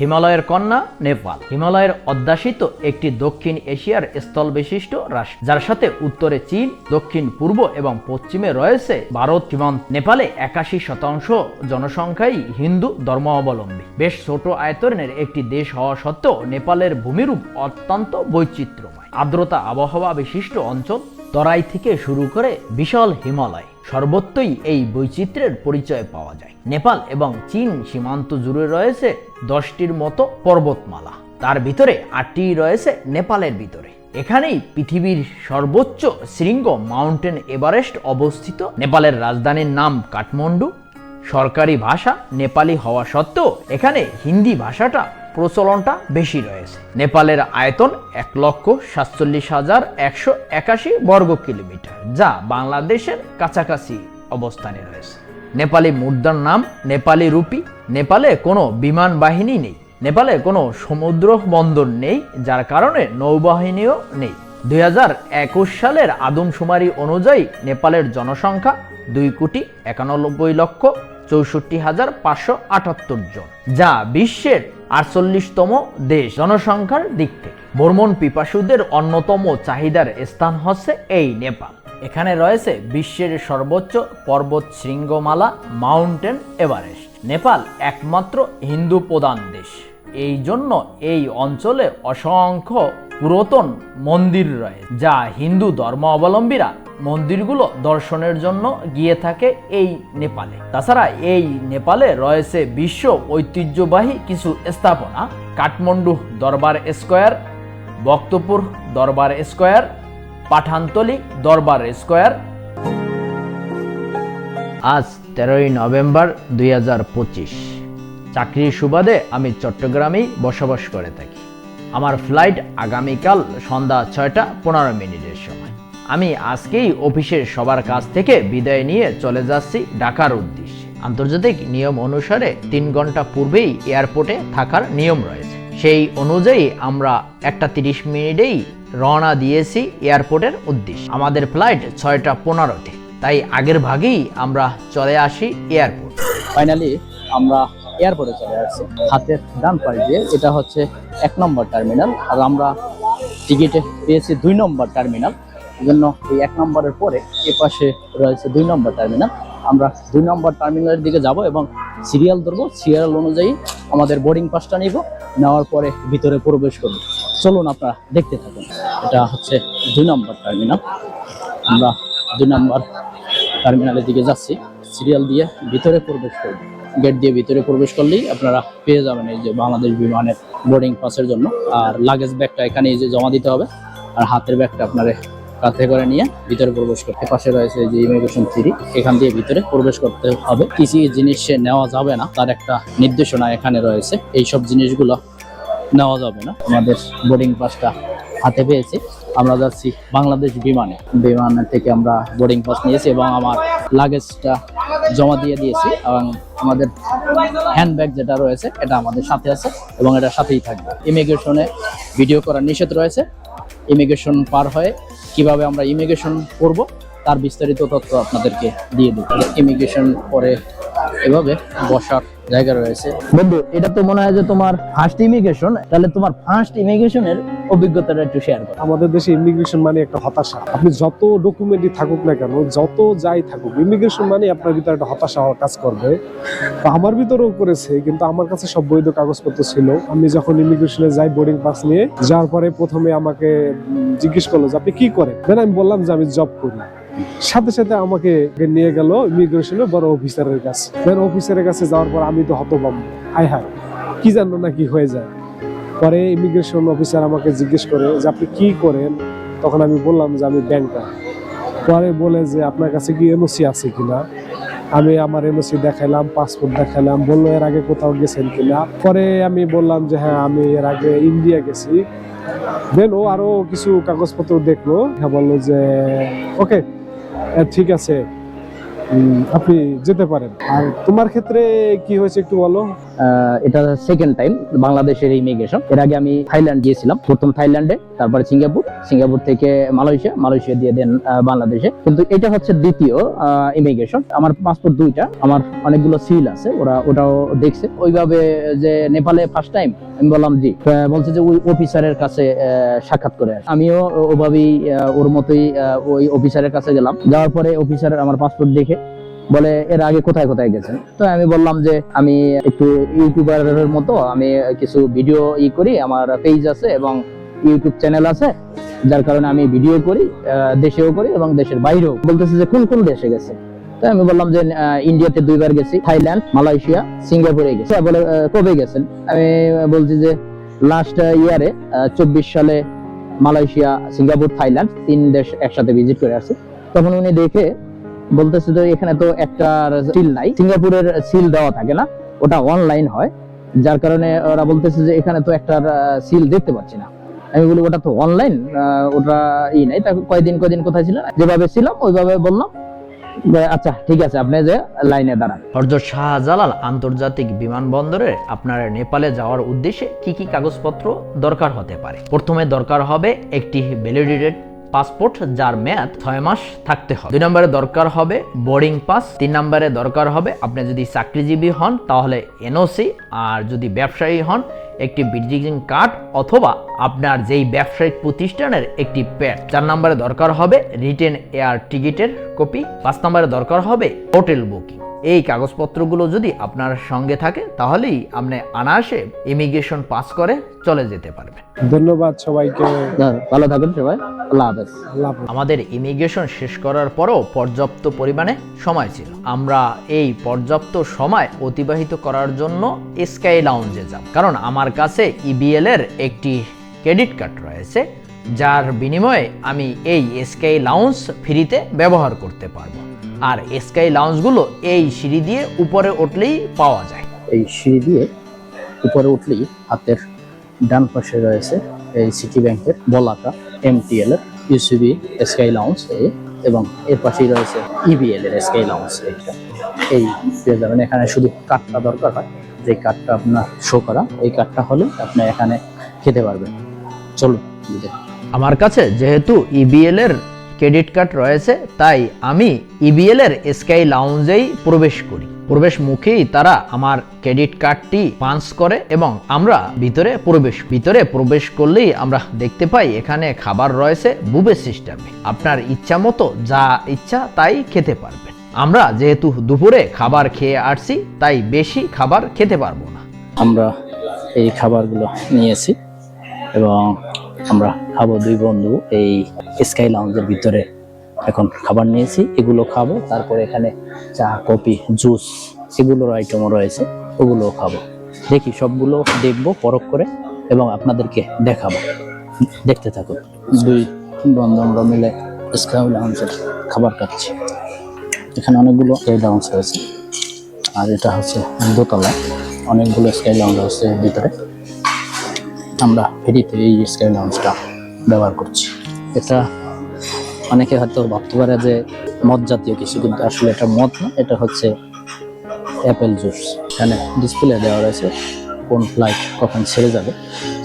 হিমালয়ের কন্যা নেপাল। হিমালয়ের অধ্যাসিত একটি দক্ষিণ এশিয়ার স্থল বিশিষ্ট রাষ্ট্র। যার সাথে উত্তরে চীন, দক্ষিণ পূর্ব এবং পশ্চিমে রয়েছে ভারত। সীমান্ত নেপালে একাশি শতাংশ জনসংখ্যাই হিন্দু ধর্মাবলম্বী। বেশ ছোট আয়তনের একটি দেশ হওয়া সত্ত্বেও নেপালের ভূমিরূপ অত্যন্ত বৈচিত্র্যময়। আর্দ্রতা আবহাওয়া বিশিষ্ট অঞ্চল। তরাই থেকে শুরু করে বিশাল হিমালয়। সর্বত্রই এই বৈচিত্র্যের পরিচয় পাওয়া যায়। নেপাল এবং চীন সীমান্ত জুড়ে রয়েছে দশটির মতো পর্বতমালা। তার ভিতরে আটটি রয়েছে নেপালের ভিতরে। এখানেই পৃথিবীর সর্বোচ্চ শৃঙ্গ মাউন্টেন এভারেস্ট অবস্থিত। নেপালের রাজধানীর নাম কাঠমান্ডু। সরকারি ভাষা নেপালি হওয়া সত্ত্বেও এখানে হিন্দি ভাষাটা প্রচলনটা বেশি রয়েছে। নেপালের আয়তন এক লক্ষ সাতচল্লিশ হাজার একশো একাশি বর্গ কিলোমিটার, যা বাংলাদেশের কাছাকাছি অবস্থানে রয়েছে। নেপালি মুদ্রার নাম নেপালি রুপি। নেপালে কোনো বিমান বাহিনী নেই। নেপালে কোনো সমুদ্র বন্দর নেই, যার কারণে নৌবাহিনীও নেই। দুই হাজার একুশ সালের আদমশুমারি অনুযায়ী নেপালের জনসংখ্যা দুই কোটি একানব্বই লক্ষ চৌষট্টি হাজার পাঁচশো আটাত্তর জন, যা বিশ্বের আটচল্লিশতম দেশ জনসংখ্যার দিক থেকে। ভ্রমণ পিপাসুদের অন্যতম চাহিদার স্থান হচ্ছে এই নেপাল। এখানে রয়েছে বিশ্বের সর্বোচ্চ পর্বত শৃঙ্গমালা, মাউন্টেন এভারেস্ট। নেপাল একমাত্র হিন্দু প্রধান দেশ। এই জন্য এই অঞ্চলে অসংখ্য পুরাতন মন্দির রয়েছে, যা হিন্দু ধর্মাবলম্বীরা মন্দিরগুলো দর্শনের জন্য গিয়ে থাকে এই নেপালে। তাছাড়া এই নেপালে রয়েছে বিশ্ব ঐতিহ্যবাহী কিছু স্থাপনা, কাঠমান্ডু দরবার স্কোয়ার বক্তপুর দরবার স্কোয়ার, পাঠানতলি দরবার স্কোয়ার। আজ তেরোই নভেম্বর দুই হাজার পঁচিশ। চাকরির সুবাদে আমি চট্টগ্রামেই বসবাস করে থাকি। আমার ফ্লাইট আগামীকাল সন্ধ্যা ছয়টা পনেরো মিনিটের সময়। আমি আজকেই অফিসের সবার কাছ থেকে বিদায় নিয়ে চলে যাচ্ছি ঢাকার উদ্দেশ্যে। আন্তর্জাতিক নিয়ম অনুসারে তিন ঘণ্টা পূর্বেই এয়ারপোর্টে থাকার নিয়ম রয়েছে। সেই অনুযায়ী আমরা একটা তিরিশ মিনিটেই রওনা দিয়েছি এয়ারপোর্টের উদ্দেশ্যে। আমাদের ফ্লাইট ছয়টা পনেরোতে। তাই আগের ভাগেই আমরা চলে আসি এয়ারপোর্ট। ফাইনালি আমরা এয়ারপোর্টে চলে আসছি। হাতের ডান পাশ দিয়ে এটা হচ্ছে এক নম্বর টার্মিনাল। আর আমরা টিকিটে পেয়েছি দুই নম্বর টার্মিনাল। জন্য এই এক নম্বরের পরে এ পাশে রয়েছে দুই নম্বর টার্মিনাল। আমরা দুই নম্বর টার্মিনালের দিকে যাব এবং সিরিয়াল ধরবো। সিরিয়াল অনুযায়ী আমাদের বোর্ডিং পাসটা নিব। নেওয়ার পরে ভিতরে প্রবেশ করব। চলুন আপনারা দেখতে থাকুন। এটা হচ্ছে দুই নম্বর টার্মিনাল। আমরা দুই নম্বর টার্মিনালের দিকে যাচ্ছি। সিরিয়াল দিয়ে ভিতরে প্রবেশ করব। গেট দিয়ে ভিতরে প্রবেশ করলেই আপনারা পেয়ে যাবেন এই যে বাংলাদেশ বিমানের বোর্ডিং পাসের জন্য। আর লাগেজ ব্যাগটা এখানে যে জমা দিতে হবে। আর হাতের ব্যাগটা আপনার কাঁধে করে নিয়ে ভিতরে প্রবেশ করতে পাশে রয়েছে যে ইমিগ্রেশন থ্রি এখান দিয়ে ভিতরে প্রবেশ করতে হবে। কিছু জিনিস নেওয়া যাবে না। তার একটা নির্দেশনা এখানে রয়েছে। এই সব জিনিসগুলো নেওয়া যাবে না। আমাদের বোর্ডিং পাসটা হাতে পেয়েছি। আমরা যাচ্ছি বাংলাদেশ বিমানে। বিমানের থেকে আমরা বোর্ডিং পাস নিয়েছি এবং আমার লাগেজটা জমা দিয়ে দিয়েছি। এবং আমাদের হ্যান্ডব্যাগ যেটা রয়েছে, এটা আমাদের সাথে আছে এবং এটা সাথেই থাকবে। ইমিগ্রেশনে ভিডিও করার নিষেধ রয়েছে। ইমিগ্রেশন পার হয়ে কীভাবে আমরা ইমিগ্রেশন করব, তার বিস্তারিত তথ্য আপনাদেরকে দিয়ে দেবো। ইমিগ্রেশন পরে এভাবে বসার জায়গা রয়েছে। বন্ধু এটা তো মনে হয় যে তোমার ফার্স্ট ইমিগ্রেশন তাহলে তোমার ফার্স্ট ইমিগ্রেশনের অভিজ্ঞতাটা একটু শেয়ার করো। আমাদের দেশে ইমিগ্রেশন মানে একটা হতাশা। আপনি যত ডকুমেন্টই থাকুক না কেন যত যাই থাকুক ইমিগ্রেশন মানে আপনার ভিতরে একটা হতাশা হওয়ার কাজ করবে। তো আমার ভিতরেও করেছে কিন্তু আমার কাছে সব বৈধ কাগজপত্র ছিল। আমি যখন ইমিগ্রেশনে যাই বোর্ডিং পাস নিয়ে যাওয়ার পরে প্রথমে আমাকে জিজ্ঞেস করল যে আপনি কি করেন? দেন আমি বললাম যে আমি জব করি। সাথে সাথে আমাকে নিয়ে গেল ইমিগ্রেশনের বড় অফিসারের কাছে। দেন অফিসারের কাছে যাওয়ার পর আমি তো হতবাম হায় হায় কি জানো না কি হয়ে যায়? পরে ইমিগ্রেশন অফিসার আমাকে জিজ্ঞেস করে যে, আপনি কি করেন? তখন আমি বললাম যে, আমি ব্যাংকার পরে বলে যে, আপনার কাছে কি এনওসি আছে কিনা? আমি আমার এনওসি দেখাইলাম পাসপোর্ট দেখাইলাম, বলল, এর আগে কোথাও গেছেন কিনা? পরে আমি বললাম যে হ্যাঁ আমি এর আগে ইন্ডিয়া গেছি। দেন ও আরও কিছু কাগজপত্র দেখল হ্যাঁ বলল যে ওকে ঠিক আছে। আপনি যেতে পারেন। আর তোমার ক্ষেত্রে কি হয়েছে একটু বলো? এটা সেকেন্ড টাইম বাংলাদেশের ইমিগ্রেশন এর আগে আমি থাইল্যান্ড গিয়েছিলাম। প্রথম থাইল্যান্ডে, তারপরে সিঙ্গাপুর। সিঙ্গাপুর থেকে মালয়েশিয়া মালয়েশিয়া দিয়ে দেন বাংলাদেশে। কিন্তু এটা হচ্ছে দ্বিতীয় ইমিগ্রেশন আমার পাসপোর্ট দুইটা, আমার অনেকগুলো সিল আছে, ওরা ওটাও দেখছে। ওইভাবে যে নেপালে ফার্স্ট টাইম আমি বললাম, জি। বলছে যে, ওই অফিসারের কাছে সাক্ষাৎ করে আমিও ওভাবেই ওর মতোই ওই অফিসারের কাছে গেলাম। যাওয়ার পরে অফিসার আমার পাসপোর্ট দেখে বলে, এর আগে কোথায় কোথায় গেছেন তো আমি বললাম যে, আমি একটু ইউটিউবারের মতো, আমি কিছু ভিডিও ই করি, আমার পেজ আছে এবং ইউটিউব চ্যানেল আছে, যার কারণে আমি ভিডিও করি দেশেও করি এবং দেশের বাইরেও বলতেছে যে, কোন কোন দেশে গেছে? তো আমি বললাম যে ইন্ডিয়াতে দুইবার গেছি, থাইল্যান্ড, মালয়েশিয়া, সিঙ্গাপুরে গেছি। বলে কবে গেছেন? আমি বলছি যে লাস্ট ইয়ারে চব্বিশ সালে মালয়েশিয়া, সিঙ্গাপুর, থাইল্যান্ড, তিন দেশ একসাথে ভিজিট করে আসছি। তখন উনি দেখে বলতেছে যে এখানে তো একটা সিল নাই। সিঙ্গাপুরের সিল দেওয়া থাকে না, ওটা অনলাইন হয়। যার কারণে ওরা বলতেছে যে এখানে তো একটা সিল দেখতে পাচ্ছি না। আমি বলি, ওটা তো অনলাইন ওটা ই নাই। তা কয়দিন কয়দিন কোথায় ছিলেন যেভাবে ছিলাম, ওইভাবে বললাম। আচ্ছা ঠিক আছে, আপনি যে লাইনে দাঁড়ান। হরজত শাহজালাল আন্তর্জাতিক বিমানবন্দরে আপনার নেপালে যাওয়ার উদ্দেশ্যে কি কি কাগজপত্র দরকার হতে পারে? প্রথমে দরকার হবে একটি ভ্যালিডেটেড পাসপোর্ট, যার মেয়াদ ছয় মাস থাকতে হবে। দুই নম্বরে দরকার হবে বোর্ডিং পাস, তিন নম্বরে দরকার হবে আপনি যদি চাকরিজীবী হন, তাহলে এনওসি, আর যদি ব্যবসায়ী হন, একটি বিজিং কার্ড অথবা আপনার যেই ব্যবসায়িক প্রতিষ্ঠানের একটি প্যাড চার নম্বরে দরকার হবে রিটেন এয়ার টিকিটের কপি পাঁচ নম্বরে দরকার হবে হোটেল বুকিং এই কাগজপত্রগুলো যদি আপনার সঙ্গে থাকে তাহলেই আপনি অনায়াসে ইমিগ্রেশন পাস করে চলে যেতে পারবেন। ধন্যবাদ সবাইকে। ভালো থাকুন সবাই। আল্লাহ হাফেজ। আল্লাহ হাফেজ। আমাদের ইমিগ্রেশন শেষ করার পরও পর্যাপ্ত পরিমাণে সময় ছিল। আমরা এই পর্যাপ্ত সময় অতিবাহিত করার জন্য স্কাই লাউঞ্জে যাব। কারণ আমার কাছে ইবিএল এর একটি ক্রেডিট কার্ড রয়েছে, যার বিনিময়ে আমি এই স্কাই লাউন্স ফ্রিতে ব্যবহার করতে পারব। আর স্কাই লাউন্সগুলো এই সিঁড়ি দিয়ে উপরে উঠলেই পাওয়া যায়। এই সিঁড়ি দিয়ে উপরে উঠলেই হাতের ডান পাশে রয়েছে এই সিটি ব্যাংকের বলাকা এমটিএল এর ইউসিবি স্কাই লাউন্স এই এবং এর পাশেই রয়েছে ইবিএল এর স্কাই লাউন্স এইটা এই পেয়ে যাবেন এখানে শুধু কার্ডটা দরকার হয়, যে কার্ডটা আপনার শো করা, এই কার্ডটা হলে আপনি এখানে খেতে পারবেন। দেখুন আমার কাছে যেহেতু ইবিএল এর ক্রেডিট কার্ড রয়েছে, তাই আমি ইবিএল এর স্কাই লাউঞ্জেই প্রবেশ করি। প্রবেশ মুখেই তারা আমার ক্রেডিট কার্ডটি পাঞ্চ করে এবং আমরা ভিতরে প্রবেশ ভিতরে প্রবেশ করলেই আমরা দেখতে পাই এখানে খাবার রয়েছে বুবে সিস্টেমে আপনার ইচ্ছা মতো যা ইচ্ছা তাই খেতে পারবেন। আমরা যেহেতু দুপুরে খাবার খেয়ে আসছি, তাই বেশি খাবার খেতে পারব না। আমরা এই খাবারগুলো নিয়েছি এবং আমরা খাব দুই বন্ধু এই স্কাই লাউঞ্জের ভিতরে। এখন খাবার নিয়েছি, এগুলো খাব, তারপরে এখানে চা, কফি, জুস এগুলোর আইটেমও রয়েছে, ওগুলোও খাব। দেখি সবগুলো দেখব, পরখ করে এবং আপনাদেরকে দেখাবো। দেখতে থাকুন। দুই বন্ধু আমরা মিলে স্কাই লাউঞ্জের খাবার খাচ্ছি। এখানে অনেকগুলো স্কাই লাউঞ্জ রয়েছে। আর এটা হচ্ছে দোতলা। অনেকগুলো স্কাই লাউঞ্জ এর ভিতরে। আমরা ফেরিতে এই স্কাই লাউঞ্জটা ব্যবহার করছি। এটা অনেকে হয়তো ভাবতে পারে যে মদ জাতীয় কিছু কিন্তু আসলে এটা মদ না এটা হচ্ছে অ্যাপেল জুস এখানে ডিসপ্লে দেওয়া রয়েছে কোন ফ্লাইট কখন ছেড়ে যাবে।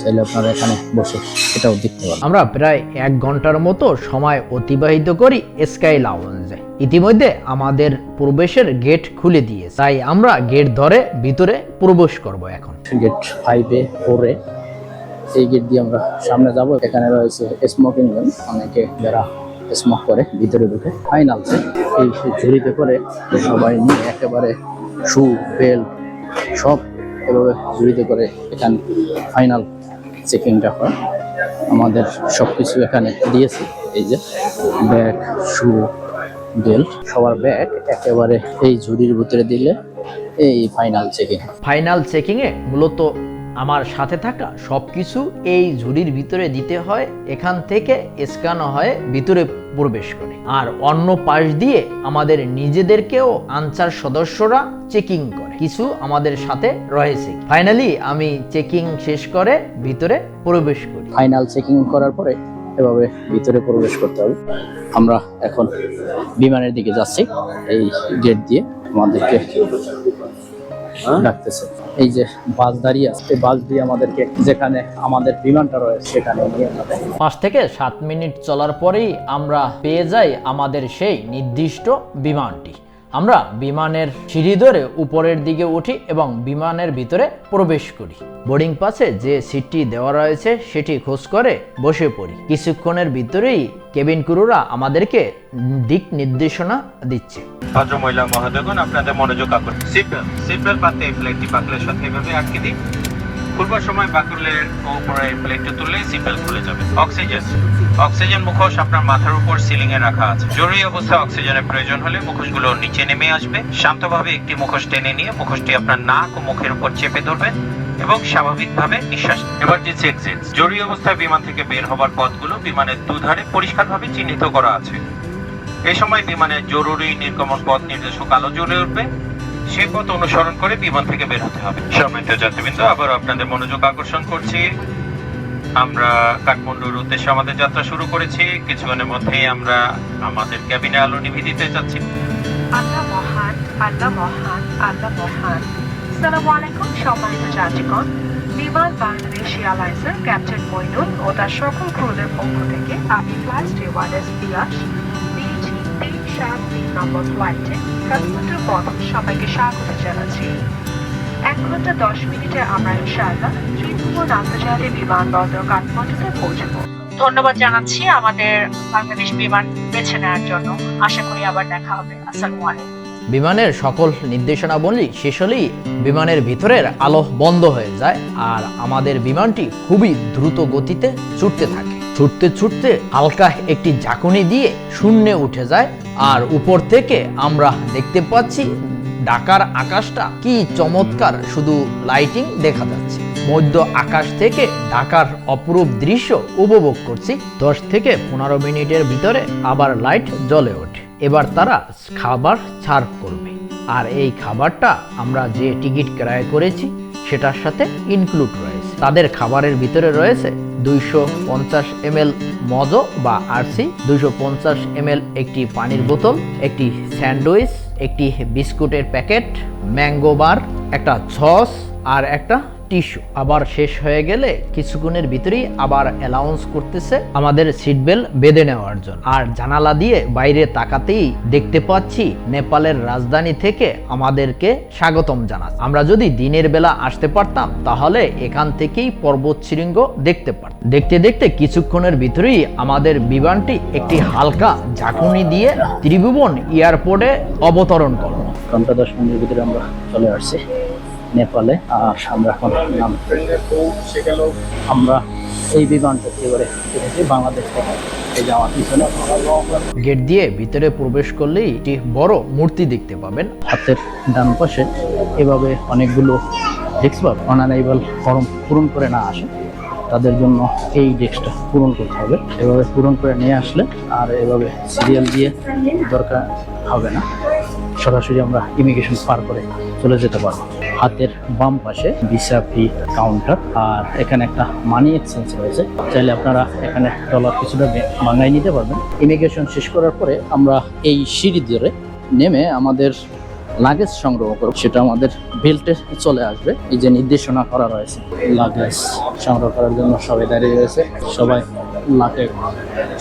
চাইলে আপনারা এখানে বসে এটাও দেখতে পারেন। আমরা প্রায় এক ঘণ্টার মতো সময় অতিবাহিত করি স্কাই লাউঞ্জে ইতিমধ্যে আমাদের প্রবেশের গেট খুলে দিয়ে তাই আমরা গেট ধরে ভিতরে প্রবেশ করব এখন। গেট ফাইভে ফোরে এই গেট দিয়ে আমরা সামনে যাব। এখানে রয়েছে স্মোকিং জোন অনেকে যারা স্মোক করে, ভিতরে ঢুকে ফাইনাল এই ঝুড়িতে করে সবাই নিয়ে একেবারে শু বেল্ট সব এভাবে ঝুড়িতে করে এখানে ফাইনাল চেকিংটা হয়। আমাদের সব কিছু এখানে দিয়েছে। এই যে ব্যাগ শু বেল্ট সবার ব্যাগ একেবারে এই ঝুড়ির ভিতরে দিলে এই ফাইনাল চেকিং ফাইনাল চেকিংয়ে মূলত আমার সাথে থাকা সব কিছু এই ঝুড়ির ভিতরে দিতে হয়, এখান থেকে স্ক্যান হয়ে, ভিতরে প্রবেশ করে। আর অন্য পাশ দিয়ে আমাদের নিজেদেরকেও আনসার সদস্যরা চেকিং করে। কিছু আমাদের সাথে রয়েছে। ফাইনালি আমি চেকিং শেষ করে ভিতরে প্রবেশ করি। ফাইনাল চেকিং করার পরে এভাবে ভিতরে প্রবেশ করতে হবে। আমরা এখন বিমানের দিকে যাচ্ছি। এই গেট দিয়ে আমাদেরকে ডাকতেছে এই যে বাস দাঁড়িয়ে আছে বাস দিয়ে আমাদেরকে যেখানে আমাদের বিমানটা রয়েছে সেখানে নিয়ে যাবে। পাঁচ থেকে সাত মিনিট চলার পরেই আমরা পেয়ে যাই আমাদের সেই নির্দিষ্ট বিমানটি। আমরা বিমানের সিঁড়ি ধরে উপরের দিকে উঠি এবং বিমানের ভিতরে প্রবেশ করি। বোর্ডিং পাসে যে সিটটি দেওয়া রয়েছে সেটি খোঁজ করে বসে পড়ি। কিছুক্ষণের ভিতরেই কেবিন ক্রুরা আমাদেরকে দিক নির্দেশনা দিচ্ছে। ভদ্র মহিলা মহোদয়গণ আপনাদের মনোযোগ আকর্ষণ। সিট বেল্ট পাতে ফ্লাইটটি বাকলের সাথে এভাবে আটকে দিন। খুলবার সময় বাকলের উপরে প্লেটটা তুললে সিটবেল্ট খুলে যাবে। অক্সিজেন অক্সিজেন মুখোশ আপনার মাথার উপর সিলিং এ রাখা আছে। জরুরি অক্সিজেনের প্রয়োজন হলে মুখোশগুলো নিচে নেমে আসবে। শান্তভাবে একটি মুখোশ টেনে নিয়ে মুখোশটি আপনার নাক ও মুখের উপর চেপে ধরবেন এবং স্বাভাবিকভাবে নিঃশ্বাস এমার্জেন্সি এক্সিট জরুরি অবস্থায় বিমান থেকে বের হবার পথগুলো বিমানের দুধারে পরিষ্কারভাবে চিহ্নিত করা আছে। এই সময় বিমানের জরুরি নির্গমন পথ নির্দেশক আলো জ্বলে উঠবে। সেই পথ অনুসরণ করে বিমান থেকে বের হতে হবে। সম্মানিত যাত্রীবৃন্দ, আবার আপনাদের মনোযোগ আকর্ষণ করছি। আমরা কাঠমান্ডুর উদ্দেশ্যে আমাদের যাত্রা শুরু করেছি। কিছুক্ষণের মধ্যেই আমরা আমাদের ক্যাবিনে আলো নিভিয়ে দিতে যাচ্ছি আল্লাহ মহান আল্লাহ মহান আল্লাহ মহান। সালামু আলাইকুম, সম্মানিত যাত্রীগণ। বিমান বাংলাদেশ এয়ারলাইন্সের ক্যাপ্টেন মইনুল ও তার সকল ক্রুদের পক্ষ থেকে আমি ফ্লাইট স্টিওয়ার্ডেস পিয়াস তিন সাত তিন নম্বর ফ্লাইটে পথ সবাইকে স্বাগত জানাচ্ছি। এক ঘণ্টা দশ মিনিটে আমরা ইনশাআল্লাহ আন্তর্জাতিক বিমানবন্দর কাঠমান্ডুতে পৌঁছবো। ধন্যবাদ জানাচ্ছি আমাদের বাংলাদেশ বিমান বেছে নেওয়ার জন্য। আশা করি আবার দেখা হবে। আসসালামু আলাইকুম। বিমানের সকল নির্দেশনাবলী শেষ হলেই বিমানের ভিতরের আলো বন্ধ হয়ে যায় আর আমাদের বিমানটি খুবই দ্রুত গতিতে ছুটতে থাকে। ছুটতে ছুটতে হালকা একটি ঝাঁকুনি দিয়ে শূন্যে উঠে যায়। আর উপর থেকে আমরা দেখতে পাচ্ছি ঢাকার আকাশটা কি চমৎকার, শুধু লাইটিং দেখা যাচ্ছে। মধ্য আকাশ থেকে ঢাকার অপরূপ দৃশ্য উপভোগ করছি। দশ থেকে পনেরো মিনিটের ভিতরে আবার লাইট জ্বলে ওঠে। এবার তারা খাবার ছাড় করবে। আর এই খাবারটা আমরা যে টিকিট ক্রয় করেছি, সেটার সাথে ইনক্লুড রয়েছে। তাদের খাবারের ভিতরে রয়েছে দুইশো পঞ্চাশ এমএল মজো বা আরসি, দুইশো পঞ্চাশ এমএল একটি পানির বোতল, একটি স্যান্ডউইচ, একটি বিস্কুটের প্যাকেট, ম্যাঙ্গো বার, একটা সস আর একটা টিস্যু আবার শেষ হয়ে গেলে কিছুক্ষণের ভিতরেই আবার অ্যালাউন্স করতেছে আমাদের সিট বেল্ট বেঁধে নেওয়ার জন্য। আর জানালা দিয়ে বাইরে তাকাতেই দেখতে পাচ্ছি নেপালের রাজধানী থেকে আমাদেরকে স্বাগতম জানাচ্ছে। আমরা যদি দিনের বেলা আসতে পারতাম, তাহলে এখান থেকেই পর্বত শৃঙ্গ দেখতে পারতাম। দেখতে দেখতে কিছুক্ষণের ভিতরেই আমাদের বিমানটি একটি হালকা ঝাঁকুনি দিয়ে ত্রিভুবন এয়ারপোর্টে অবতরণ করল। ঘণ্টা দশ মিনিটের ভিতরে আমরা চলে আসছি। নেপালে আর আমরা এখন নাম। আমরা এই বিমানটা এবারে উঠেছি বাংলাদেশ থেকে এই যে পিছনে। গেট দিয়ে ভিতরে প্রবেশ করলেই একটি বড় মূর্তি দেখতে পাবেন। হাতের ডান পাশে এভাবে অনেকগুলো ডেস্ক পাবে অনারাইভাল ফর্ম পূরণ করে না আসে। তাদের জন্য এই ডেস্কটা পূরণ করতে হবে। এভাবে পূরণ করে নিয়ে আসলে আর এভাবে সিরিয়াল দিয়ে দরকার হবে না। সরাসরি আমরা ইমিগ্রেশন পার করে চলে যেতে পারব। হাতের বাম পাশে ভিসা ফি কাউন্টার, আর এখানে একটা মানি এক্সচেঞ্জ রয়েছে। চাইলে আপনারা এখানে ডলার কিছুটা মাঙ্গাই নিতে পারবেন। ইমিগ্রেশন শেষ করার পরে আমরা এই সিঁড়ি ধরে নেমে আমাদের লাগেজ সংগ্রহ করব। সেটা আমাদের বেল্টে চলে আসবে। এই যে নির্দেশনা করা রয়েছে লাগেজ সংগ্রহ করার জন্য সবাই দাঁড়িয়ে রয়েছে। সবাই লাগেজ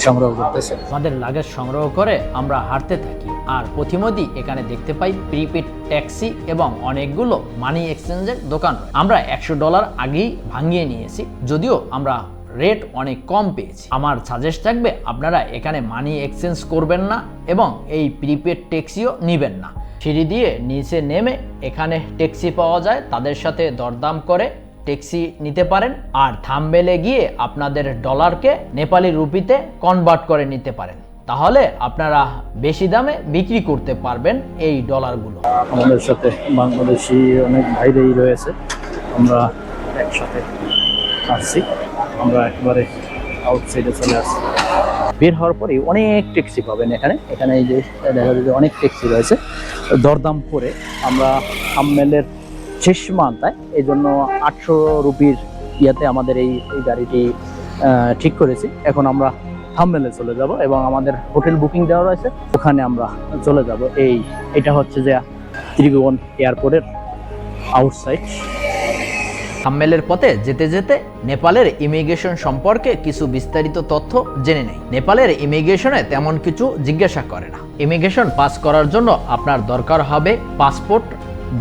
সংগ্রহ করতেছে। আমাদের লাগেজ সংগ্রহ করে আমরা হাঁটতে থাকি। আর প্রতিমধ্যেই এখানে দেখতে পাই প্রিপেড ট্যাক্সি এবং অনেকগুলো মানি এক্সচেঞ্জের দোকান। আমরা একশো ডলার আগেই ভাঙিয়ে নিয়েছি, যদিও আমরা রেট অনেক কম পেয়েছি। আমার সাজেস্ট থাকবে, আপনারা এখানে মানি এক্সচেঞ্জ করবেন না এবং এই প্রিপেড ট্যাক্সিও নেবেন না। সিঁড়ি দিয়ে নিচে নেমে এখানে ট্যাক্সি পাওয়া যায়, তাদের সাথে দরদাম করে ট্যাক্সি নিতে পারেন। আর থামবেলে গিয়ে আপনাদের ডলারকে নেপালি রুপিতে কনভার্ট করে নিতে পারেন। তাহলে আপনারা বেশি দামে বিক্রি করতে পারবেন এই ডলারগুলো। আমাদের সাথে বাংলাদেশি অনেক ভাইরাই রয়েছে। আমরা একসাথে আসছি। আমরা একবারে আউটসাইডে চলে আসছি। বের হওয়ার পরে অনেক ট্যাক্সি পাবেন এখানে। এখানে এই যে দেখা যায় অনেক ট্যাক্সি রয়েছে। দরদাম করে আমরা হামমেলের শেষ মান্তায় এই জন্য আটশো রুপির ইয়াতে আমাদের এই গাড়িটি ঠিক করেছি। এখন আমরা থামমেলে চলে যাব এবং আমাদের হোটেল বুকিং দেওয়া রয়েছে। ওখানে আমরা চলে যাব। এই, এটা হচ্ছে যে ত্রিভুবন এয়ারপোর্টের আউটসাইড সাম্মেলের পথে যেতে যেতে নেপালের ইমিগ্রেশন সম্পর্কে কিছু বিস্তারিত তথ্য জেনে নেই। নেপালের ইমিগ্রেশনে তেমন কিছু জিজ্ঞাসা করে না। ইমিগ্রেশন পাস করার জন্য আপনার দরকার হবে পাসপোর্ট,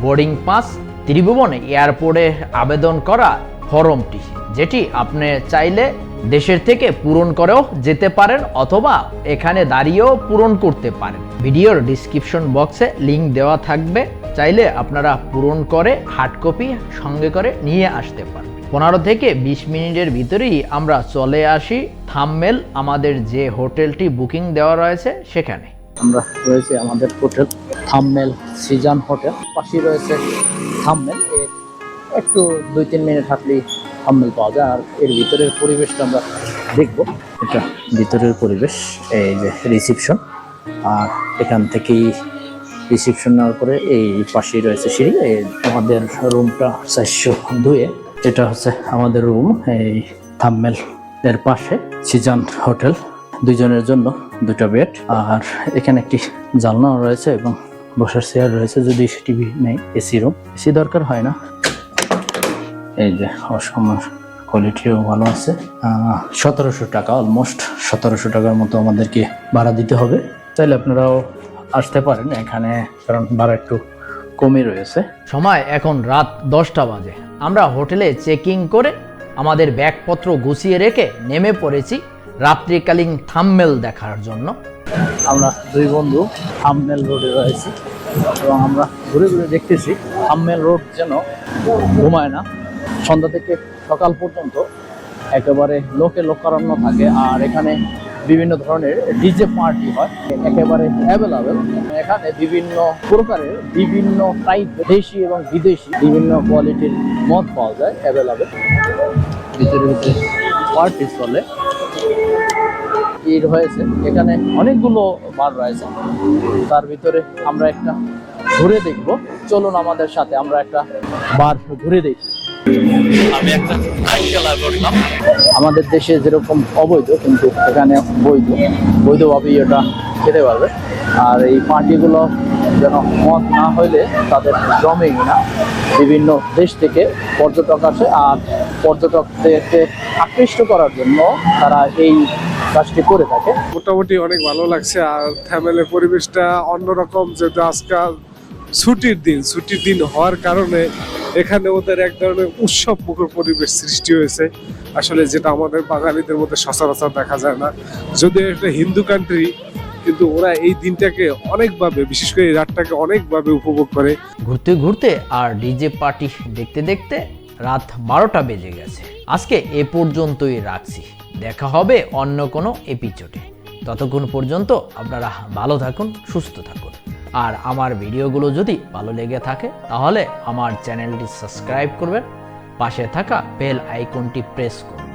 বোর্ডিং পাস, ত্রিভুবন এয়ারপোর্টে আবেদন করা ফর্মটি, যেটি আপনি চাইলে দেশের থেকে পূরণ করেও যেতে পারেন অথবা এখানে দাঁড়িয়েও পূরণ করতে পারেন। ভিডিওর ডিসক্রিপশন বক্সে লিংক দেওয়া থাকবে। চাইলে আপনারা পূরণ করে হার্ড কপি সঙ্গে করে নিয়ে আসতে পারেন। পনেরো থেকে বিশ মিনিটের ভিতরেই আমরা চলে আসি থামমেল, আমাদের যে হোটেলটি বুকিং দেওয়া রয়েছে সেখানে। আমরা রয়েছে আমাদের হোটেল থামমেল সিজান হোটেল। পাশেই রয়েছে থামমেল। একটু দুই, তিন মিনিট হাঁটলেই থামমেল পাওয়া যায়। আর এর ভিতরের পরিবেশটা আমরা দেখব। এটা ভিতরের পরিবেশ, এই যে রিসিপশন আর এখান থেকেই রিসিপশন নেওয়ার পরে এই পাশেই রয়েছে সিঁড়ি। আমাদের রুমটা চারশো দুয়ে। এটা হচ্ছে আমাদের রুম এই থামমেল এর পাশে। সিজান হোটেল দুইজনের জন্য দুটো বেড আর এখানে একটি জানলাও রয়েছে এবং বসার চেয়ার রয়েছে, যদি টিভি নেই, এসি রুম এসি দরকার হয় না। এই যে অসময় কোয়ালিটিও ভালো আছে। সতেরোশো টাকা অলমোস্ট সতেরোশো টাকার মতো আমাদেরকে ভাড়া দিতে হবে। তাইলে আপনারাও আসতে পারেন এখানে কারণ ভাড়া একটু কমে রয়েছে। সময় এখন রাত দশটা বাজে। আমরা হোটেলে চেকিং করে আমাদের ব্যাগপত্র গুছিয়ে রেখে নেমে পড়েছি রাত্রিকালীন থাম্মেল দেখার জন্য। আমরা দুই বন্ধু হামমেল রোডে রয়েছি। এবং আমরা ঘুরে ঘুরে দেখতেছি হামমেল রোড যেন ঘুমায় না। সন্ধ্যা থেকে সকাল পর্যন্ত একেবারে লোকে লোকারণ্য থাকে, আর এখানে বিভিন্ন ধরনের ডিজে পার্টি হয়, একেবারে অ্যাভেলেবেল এখানে বিভিন্ন প্রকারের, বিভিন্ন টাইপ দেশি এবং বিদেশি বিভিন্ন কোয়ালিটির মদ পাওয়া যায় অ্যাভেলেবেল ভিতরে ভিতরে পার্টি চলে। ভিড় হয়েছে, এখানে অনেকগুলো বার রয়েছে। তার ভিতরে আমরা একটা ঘুরে দেখব। চলুন আমাদের সাথে আমরা একটা বার ঘুরে দেখি। আমাদের দেশে যেরকম অবৈধ, কিন্তু এখানে বৈধ। বৈধভাবেই এটা খেতে পারবে। আর এই পার্টিগুলো যেন মদ না হইলে তাদের জমেই না বিভিন্ন দেশ থেকে পর্যটক আসে। আর পর্যটকদেরকে আকৃষ্ট করার জন্য তারা এই কাজটি করে থাকে। মোটামুটি অনেক ভালো লাগছে। আর ফ্যামিলির পরিবেশটা অন্যরকম যেহেতু আজকাল ছুটির দিন ছুটির দিন হওয়ার কারণে এখানে ওদের এক ধরনের উৎসব মুখর পরিবেশ সৃষ্টি হয়েছে। আসলে যেটা আমাদের বাঙালিদের মধ্যে সচরাচর দেখা যায় না। যদিও এটা হিন্দু কান্ট্রি কিন্তু ওরা এই দিনটাকে অনেকভাবে, বিশেষ করে এই রাতটাকে অনেকভাবে উপভোগ করে। ঘুরতে ঘুরতে আর ডিজে পার্টি দেখতে দেখতে রাত বারোটা বেজে গেছে। আজকে এ পর্যন্তই রাখছি। দেখা হবে অন্য কোনো এপিসোডে ততক্ষণ পর্যন্ত আপনারা ভালো থাকুন, সুস্থ থাকুন। আর আমার ভিডিওগুলো যদি ভালো লেগে থাকে, তাহলে আমার চ্যানেলটি সাবস্ক্রাইব করবেন। পাশে থাকা বেল আইকনটি প্রেস করুন